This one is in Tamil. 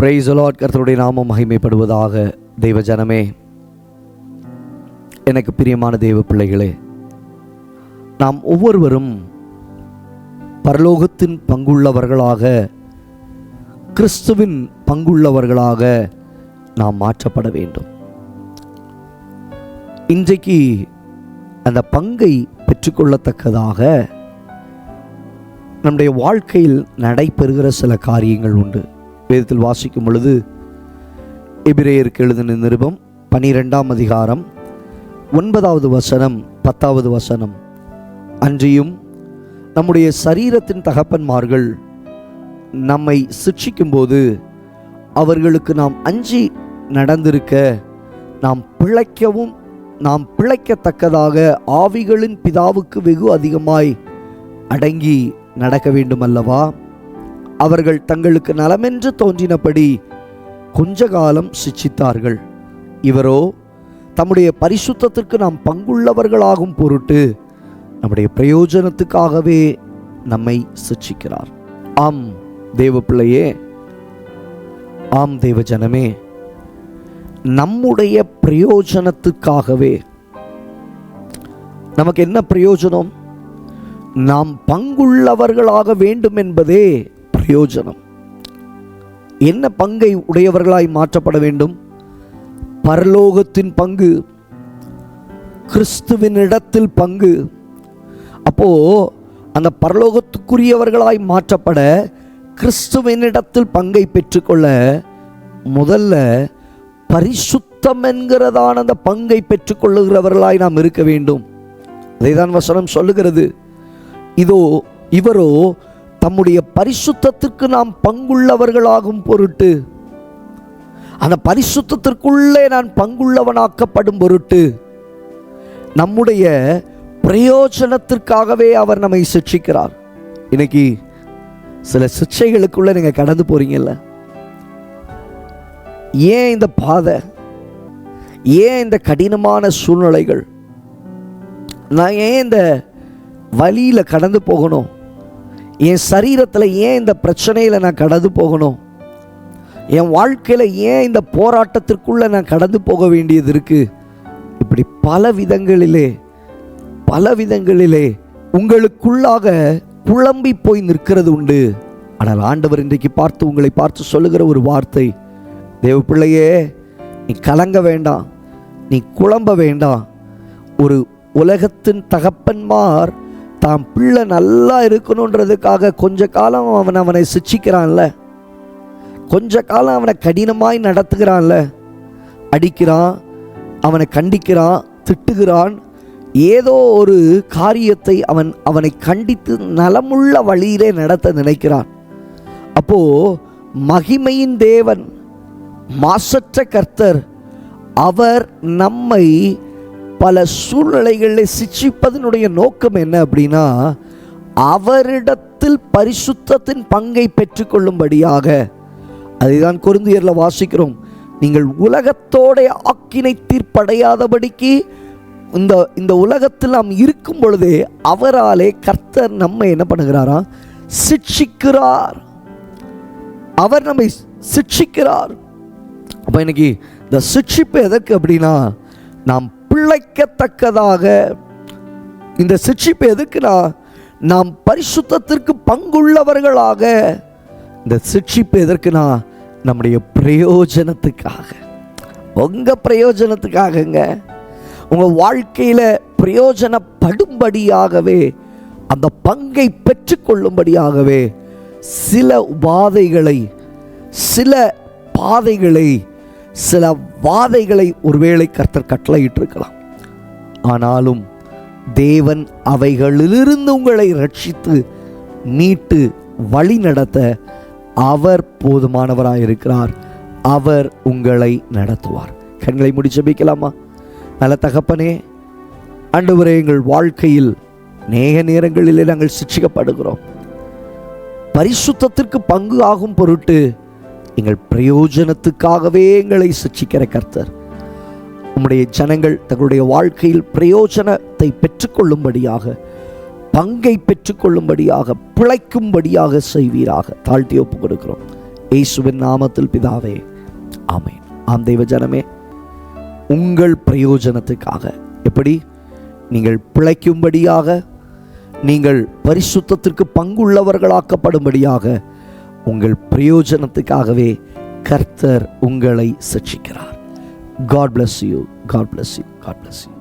பிரைஸ் அலாட் கர்த்தருடைய நாமம் மகிமைப்படுவதாக தெய்வ ஜனமே. எனக்கு பிரியமான தெய்வ பிள்ளைகளே நாம் ஒவ்வொருவரும் பரலோகத்தின் பங்குள்ளவர்களாக கிறிஸ்துவின் பங்குள்ளவர்களாக நாம் மாற்றப்பட வேண்டும். இன்றைக்கு அந்த பங்கை பெற்றுக்கொள்ளத்தக்கதாக நம்முடைய வாழ்க்கையில் நடைபெறுகிற சில காரியங்கள் உண்டு. வேதத்தில் வாசிக்கும் பொழுது எபிரேயருக்கு எழுதின நிருபம் பனிரெண்டாம் அதிகாரம் ஒன்பதாவது வசனம் பத்தாவது வசனம். அன்றியும் நம்முடைய சரீரத்தின் தகப்பன்மார்கள் நம்மை சிட்சிக்கும்போது அவர்களுக்கு நாம் அஞ்சி நடந்திருக்க நாம் பிழைக்கவும் நாம் பிழைக்கத்தக்கதாக ஆவிகளின் பிதாவுக்கு வெகு அதிகமாய் அடங்கி நடக்க வேண்டும் அல்லவா அவர்கள் தங்களுக்கு நலமென்று தோன்றினபடி கொஞ்ச காலம் சிச்சித்தார்கள். இவரோ தம்முடைய பரிசுத்தத்திற்கு நாம் பங்குள்ளவர்களாகும் பொருட்டு நம்முடைய பிரயோஜனத்துக்காகவே நம்மை சிச்சிக்கிறார். ஆம் தேவ பிள்ளையே ஆம் தேவ ஜனமே நம்முடைய பிரயோஜனத்துக்காகவே. நமக்கு என்ன பிரயோஜனம்? நாம் பங்குள்ளவர்களாக வேண்டும் என்பதே பிரயோஜனம். என்ன பங்கை உடையவர்களாய் மாற்றப்பட வேண்டும்? பரலோகத்தின் பங்கு கிறிஸ்துவின் இடத்தில் பங்கு. அப்போ அந்த பரலோகத்துக்குரியவர்களாய் மாற்றப்பட கிறிஸ்துவினிடத்தில் பங்கை பெற்றுக்கொள்ள முதல்ல பரிசுத்தம் என்கிறதான அந்த பங்கை பெற்றுக்கொள்ளுகிறவர்களாய் நாம் இருக்க வேண்டும். அதைதான் வசனம் சொல்லுகிறது. இதோ இவரோ தம்முடைய பரிசுத்தத்திற்கு நாம் பங்குள்ளவர்களாகும் பொருட்டு அந்த பரிசுத்தத்திற்குள்ளே நான் பங்குள்ளவனாக்கப்படும் பொருட்டு நம்முடைய பிரயோஜனத்திற்காகவே அவர் நம்மை சிக்ஷிக்கிறார் இன்னைக்கு சில சிக்ஷைகளுக்குள்ள நீங்கள் கடந்து போறீங்கல்ல? ஏன் இந்த பாதை? ஏன் இந்த கடினமான சூழ்நிலைகள்? நான் ஏன் இந்த வழியில் கடந்து போகணும்? என் சரீரத்தில் ஏன் இந்த பிரச்சனையில் நான் கடந்து போகணும்? என் வாழ்க்கையில் ஏன் இந்த போராட்டத்திற்குள்ளே நான் கடந்து போக வேண்டியது இருக்குது இப்படி பல விதங்களிலே பல விதங்களிலே உங்களுக்குள்ளாக குழம்பி போய் நிற்கிறது உண்டு. ஆனால் ஆண்டவர் இன்றைக்கு பார்த்து உங்களை பார்த்து சொல்லுகிற ஒரு வார்த்தை தேவ பிள்ளையே நீ கலங்க வேண்டாம் நீ குழம்ப வேண்டாம். ஒரு உலகத்தின் தகப்பன்மார் தான் பிள்ளை நல்லா இருக்கணுன்றதுக்காக கொஞ்ச காலம் அவன் அவனை சிச்சிக்கிறான்ல. கொஞ்ச காலம் அவனை கடினமாய் நடத்துகிறான்ல. அடிக்கிறான் அவனை கண்டிக்கிறான் திட்டுகிறான். ஏதோ ஒரு காரியத்தை அவன் அவனை கண்டித்து நலமுள்ள வழியிலே நடத்த நினைக்கிறான். அப்போ மகிமையின் தேவன் மாசற்ற கர்த்தர் அவர் நம்மை பல சூழ்நிலைகளில் சிக்ஷிப்பதனுடைய நோக்கம் என்ன அப்படின்னா அவரிடத்தில் பரிசுத்தத்தின் பங்கை பெற்றுக்கொள்ளும்படியாக. அதைதான் குருந்தியரில் வாசிக்கிறோம். நீங்கள் உலகத்தோடைய ஆக்கினை தீர்ப்படையாதபடிக்கு இந்த இந்த உலகத்தில் நாம் இருக்கும் பொழுதே அவராலே கர்த்தர் நம்மை என்ன பண்ணுகிறாரா? சிக்ஷிக்கிறார். அவர் நம்மை சிக்ஷிக்கிறார். அப்போ இன்னைக்கு இந்த சிக்ஷிப்பு எதற்கு அப்படின்னா நாம் பிழைக்கத்தக்கதாக. இந்த சிட்சிப்பு எதுக்குன்னா நாம் பரிசுத்தத்திற்கு பங்குள்ளவர்களாக. இந்த சிட்சிப்பு எதற்குனா நம்முடைய பிரயோஜனத்துக்காக. உங்கள் பிரயோஜனத்துக்காகங்க. உங்கள் வாழ்க்கையில் பிரயோஜனப்படும்படியாகவே அந்த பங்கை பெற்றுக்கொள்ளும்படியாகவே சில உபாதைகளை சில பாதைகளை சில வாதைகளை ஒருவேளை கர்த்தர் கட்டளையிட்டிருக்கலாம். ஆனாலும் தேவன் அவைகளிலிருந்து உங்களை ரட்சித்து மீட்டு வழி நடத்த அவர் போதுமானவராக இருக்கிறார். அவர் உங்களை நடத்துவார். கண்களை முடி வைக்கலாமா நல்ல தகப்பனே ஆண்டவரே எங்கள் வாழ்க்கையில் நேக நேரங்களிலே நாங்கள் சிக்ஷிக்கப்படுகிறோம் பரிசுத்தத்திற்கு பங்கு ஆகும் பொருட்டு எங்கள் பிரயோஜனத்துக்காகவே எங்களை சிக்ஷிக்கிற கர்த்தர். உம்முடைய ஜனங்கள் தங்களுடைய வாழ்க்கையில் பிரயோஜனத்தை பெற்றுக்கொள்ளும்படியாக பங்கை பெற்றுக்கொள்ளும்படியாக பிழைக்கும்படியாக செய்வீராக. தாழ்த்தி ஒப்பு கொடுக்கிறோம். இயேசுவின் நாமத்தில் பிதாவே ஆமேன். ஆம் தெய்வ ஜனமே உங்கள் பிரயோஜனத்துக்காக எப்படி? நீங்கள் பிழைக்கும்படியாக நீங்கள் பரிசுத்தத்திற்கு பங்குள்ளவர்களாக்கப்படும்படியாக உங்கள் பிரயோஜனத்துக்காகவே கர்த்தர் உங்களை சிக்ஷிக்கிறார் God bless you God bless you God bless you